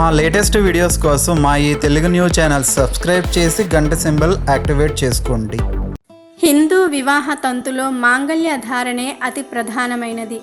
మా latest videos కోసం మా ఈ తెలుగు న్యూస్ ఛానల్ సబ్స్క్రైబ్ చేసి గంట సింబల్ యాక్టివేట్ చేసుకోండి. హిందూ వివాహ తంతులో మాంగళ్య ధారణే అతి ప్రధానమైనది.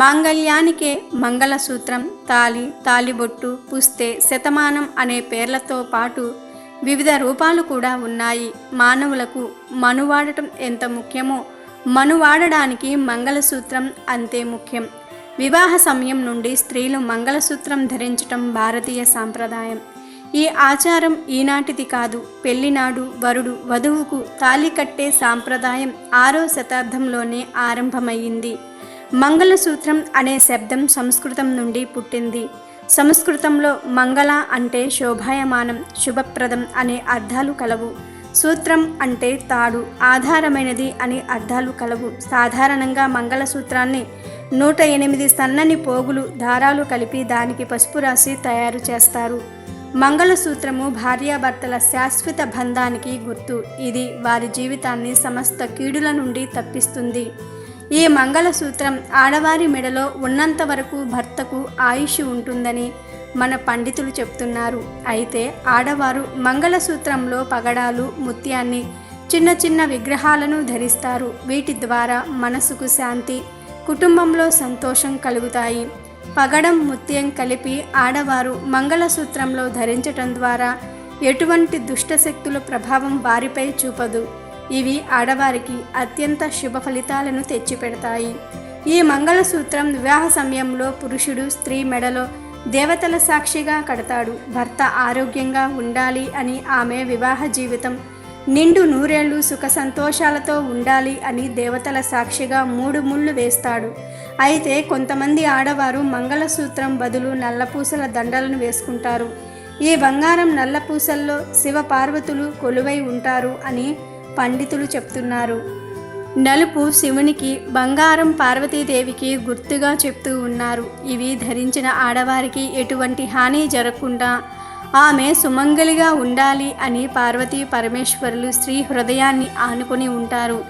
మాంగళ్యానికే మంగళసూత్రం తాలి తాలిబొట్టు పుస్తే శతమానం అనే పేర్లతో పాటు వివిధ రూపాలు కూడా ఉన్నాయి. మానవులకు మనువాడటం ఎంత ముఖ్యమో మనువాడడానికి మంగళసూత్రం అంతే ముఖ్యం. వివాహ సమయం నుండి స్త్రీలు మంగళసూత్రం ధరించటం భారతీయ సాంప్రదాయం. ఈ ఆచారం ఈనాటిది కాదు. పెళ్ళినాడు వరుడు వధువుకు తాలి కట్టే సాంప్రదాయం ఆరో శతాబ్దంలోనే ఆరంభమయ్యింది. మంగళసూత్రం అనే శబ్దం సంస్కృతం నుండి పుట్టింది. సంస్కృతంలో మంగళ అంటే శోభాయమానం శుభప్రదం అనే అర్థాలు కలవు. సూత్రం అంటే తాడు ఆధారమైనది అనే అర్థాలు కలవు. సాధారణంగా మంగళసూత్రాన్ని నూట ఎనిమిది సన్నని పోగులు దారాలు కలిపి దానికి పసుపు రాసి తయారు చేస్తారు. మంగళసూత్రము భార్యాభర్తల శాశ్వత బంధానికి గుర్తు. ఇది వారి జీవితాన్ని సమస్త కీడుల నుండి తప్పిస్తుంది. ఈ మంగళసూత్రం ఆడవారి మెడలో ఉన్నంత వరకు భర్తకు ఆయుష్ ఉంటుందని మన పండితులు చెప్తున్నారు. అయితే ఆడవారు మంగళసూత్రంలో పగడాలు ముత్యాన్ని చిన్న చిన్న విగ్రహాలను ధరిస్తారు. వీటి ద్వారా మనసుకు శాంతి కుటుంబంలో సంతోషం కలుగుతాయి. పగడం ముత్యం కలిపి ఆడవారు మంగళసూత్రంలో ధరించటం ద్వారా ఎటువంటి దుష్టశక్తుల ప్రభావం వారిపై చూపదు. ఇవి ఆడవారికి అత్యంత శుభ ఫలితాలను తెచ్చిపెడతాయి. ఈ మంగళసూత్రం వివాహ సమయంలో పురుషుడు స్త్రీ మెడలో దేవతల సాక్షిగా కడతాడు. భర్త ఆరోగ్యంగా ఉండాలి అని ఆమె వివాహ జీవితం. నిండు నూరేళ్ళు సుఖ సంతోషాలతో ఉండాలి అని దేవతల సాక్షిగా మూడు ముళ్ళు వేస్తాడు. అయితే కొంతమంది ఆడవారు మంగళసూత్రం బదులు నల్లపూసల దండలను వేసుకుంటారు. ఈ బంగారం నల్లపూసల్లో శివ పార్వతులు కొలువై ఉంటారు అని పండితులు చెప్తున్నారు. నలుపు శివునికి బంగారం పార్వతీదేవికి గుర్తుగా చెప్తూ ఉన్నారు. ఇవి ధరించిన ఆడవారికి ఎటువంటి హాని జరగకుండా ఆమె సుమంగలిగా ఉండాలి అని పార్వతీ పరమేశ్వరులు స్త్రీ హృదయాన్ని ఆనుకొని ఉంటారు.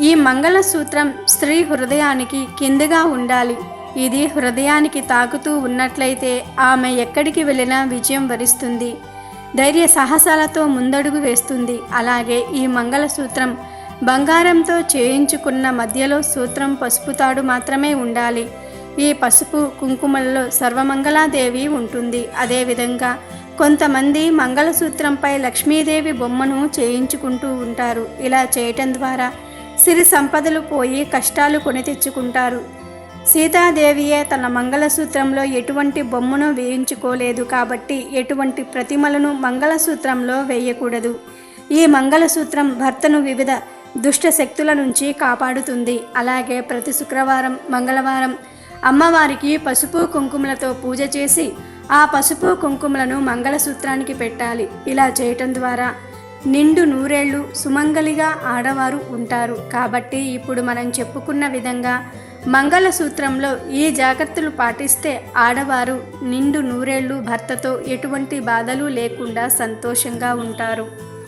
ఈ మంగళసూత్రం స్త్రీ హృదయానికి కిందగా ఉండాలి. ఇది హృదయానికి తాకుతూ ఉన్నట్లయితే ఆమె ఎక్కడికి వెళ్ళినా విజయం వరిస్తుంది. ధైర్య సాహసాలతో ముందడుగు వేస్తుంది. అలాగే ఈ మంగళసూత్రం బంగారంతో చేయించుకున్న మధ్యలో సూత్రం పసుపు తాడు మాత్రమే ఉండాలి. ఈ పసుపు కుంకుమల్లో సర్వమంగళాదేవి ఉంటుంది. అదేవిధంగా కొంతమంది మంగళసూత్రంపై లక్ష్మీదేవి బొమ్మను చేయించుకుంటూ ఉంటారు. ఇలా చేయటం ద్వారా సిరి సంపదలు పోయి కష్టాలు కొని తెచ్చుకుంటారు. సీతాదేవియే తన మంగళసూత్రంలో ఎటువంటి బొమ్మను వేయించుకోలేదు కాబట్టి ఎటువంటి ప్రతిమలను మంగళసూత్రంలో వేయకూడదు. ఈ మంగళసూత్రం భర్తను వివిధ దుష్ట శక్తుల నుంచి కాపాడుతుంది. అలాగే ప్రతి శుక్రవారం మంగళవారం అమ్మవారికి పసుపు కుంకుమలతో పూజ చేసి ఆ పసుపు కుంకుమలను మంగళసూత్రానికి పెట్టాలి. ఇలా చేయటం ద్వారా నిండు నూరేళ్ళు సుమంగలిగా ఆడవారు ఉంటారు. కాబట్టి ఇప్పుడు మనం చెప్పుకున్న విధంగా మంగళసూత్రంలో ఈ జాగ్రత్తలు పాటిస్తే ఆడవారు నిండు నూరేళ్ళు భర్తతో ఎటువంటి బాధలు లేకుండా సంతోషంగా ఉంటారు.